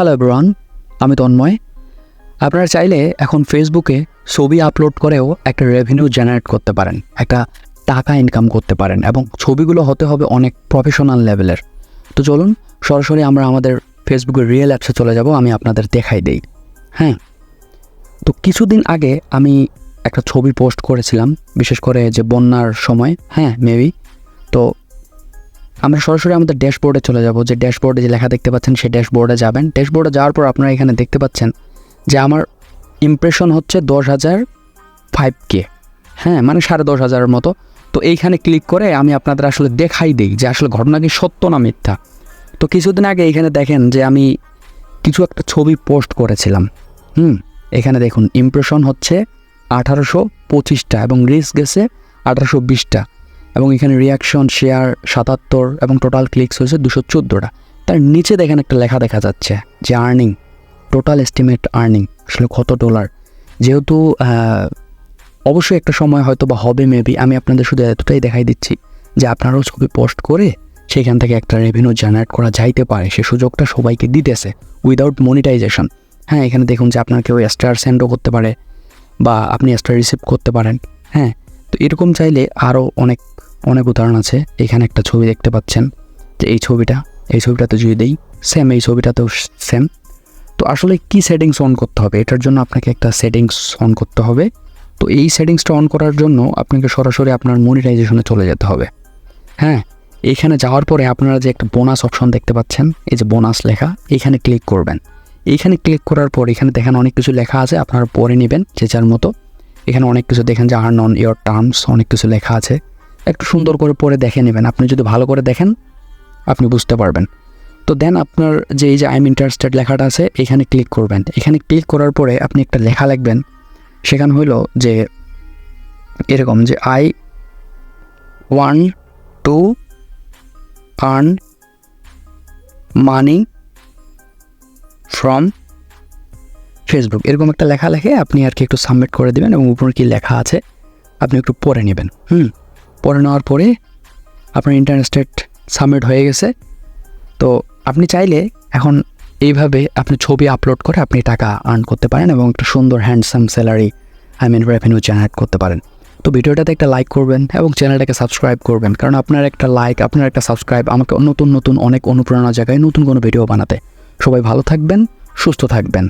Hello ব্রন আমি তন্ময়। আপনারা চাইলে এখন ফেসবুকে ছবি আপলোড করেও একটা রেভিনিউ জেনারেট করতে পারেন, একটা টাকা ইনকাম করতে পারেন এবং ছবিগুলো হতে হবে অনেক প্রফেশনাল লেভেলের তো চলুন, সরাসরি আমরা আমাদের ফেসবুকের রিয়েল অ্যাপসে চলে যাব, আমি আপনাদের দেখাই দেই। হ্যাঁ। তো কিছুদিন আগে আমি একটা ছবি পোস্ট করেছিলাম, বিশেষ করে যে বন্যার সময় হ্যাঁ মেবি তো আমরা সরাসরি আমাদের ড্যাশবোর্ডে চলে যাব। যে ড্যাশবোর্ডে যে লেখা দেখতে পাচ্ছেন, সেই ড্যাশবোর্ডে যাবেন। ড্যাশবোর্ডে যাওয়ার পর আপনারা এখানে দেখতে পাচ্ছেন যে আমার ইমপ্রেশন হচ্ছে দশ হাজার ফাইভ কে হ্যাঁ মানে সাড়ে দশ হাজারের মতো। তো এইখানে ক্লিক করে আমি আপনাদের আসলে দেখাই দিই যে আসলে ঘটনা কি সত্য না মিথ্যা। তো কিছুদিন আগে এখানে দেখেন যে আমি কিছু একটা ছবি পোস্ট করেছিলাম। হুম, এখানে দেখুন ইমপ্রেশন হচ্ছে আঠারোশো পঁচিশটা এবং রিস্ক গেছে আঠারোশো বিশটা। এবং এখানে রিয়াকশন শেয়ার সাতাত্তর এবং টোটাল ক্লিকস হয়েছে দুশো চোদ্দোটা। তার নিচে দেখেন একটা লেখা দেখা যাচ্ছে যে আর্নিং টোটাল এস্টিমেট আর্নিং আসলে কত ডলার যেহেতু অবশ্যই একটা সময় হয়তো বা হবে মেবি আমি আপনাদের শুধু এতটাই দেখাই দিচ্ছি যে আপনারাও ছবি পোস্ট করে সেখান থেকে একটা রেভিনিউ জেনারেট করা যাইতে পারে। সে সুযোগটা সবাইকে দিতেছে উইদাউট মনিটাইজেশন হ্যাঁ এখানে দেখুন যে আপনার কেউ স্টার সেন্ডও করতে পারে বা আপনি স্টার রিসিভ করতে পারেন। হ্যাঁ তো এরকম চাইলে আরও অনেক অনেক উদাহরণ আছে। এখানে একটা ছবি দেখতে পাচ্ছেন। যে এই ছবিটা, এই ছবিটাতে যদি দেই সেম এই ছবিটাতেও সেম তো আসলে কি সেটিংস অন করতে হবে? এটার জন্য আপনাকে একটা সেটিংস অন করতে হবে। তো এই সেটিংসটা অন করার জন্য আপনাকে সরাসরি আপনার মনিটাইজেশনে চলে যেতে হবে। হ্যাঁ এইখানে যাওয়ার পরে আপনারা যে একটা বোনাস অপশন দেখতে পাচ্ছেন, এই যে বোনাস লেখা এইখানে ক্লিক করবেন। এইখানে ক্লিক করার পর এখানে দেখেন অনেক কিছু লেখা আছে, আপনারা পরে নেবেন যে যার মতো। এখানে অনেক কিছু দেখেন যে আর্ন অন ইয়ার টার্মস অনেক কিছু লেখা আছে। একটু সুন্দর করে পরে দেখে নেবেন। আপনি যদি ভালো করে দেখেন, আপনি বুঝতে পারবেন। তো দেন আপনার যে এই যে আইম ইন্টারেস্টেড লেখাটা আছে, এখানে ক্লিক করবেন। এখানে ক্লিক করার পরে আপনি একটা লেখা লিখবেন। সেখানে হইল যে এরকম যে I want to earn money from Facebook এরকম একটা লেখা লেখে আপনি আর কি একটু সাবমিট করে দেবেন এবং উপরে কি লেখা আছে, আপনি একটু পড়ে নেবেন। হুম? পড়ে নেওয়ার পরে আপনার ইন্টারেস্টেড সাবমিট হয়ে গেছে। তো আপনি চাইলে এখন এইভাবে আপনি ছবি আপলোড করে আপনি টাকা আর্ন করতে পারেন এবং একটা সুন্দর handsome salary I mean revenue generate করতে পারেন। তো ভিডিওটাতে একটা লাইক করবেন এবং চ্যানেলটাকে সাবস্ক্রাইব করবেন, কারণ আপনার একটা লাইক আপনার একটা সাবস্ক্রাইব আমাকে নতুন নতুন অনেক অনুপ্রেরণা জায়গায় নতুন কোনো ভিডিও বানাতে। সবাই ভালো থাকবেন, সুস্থ থাকবেন।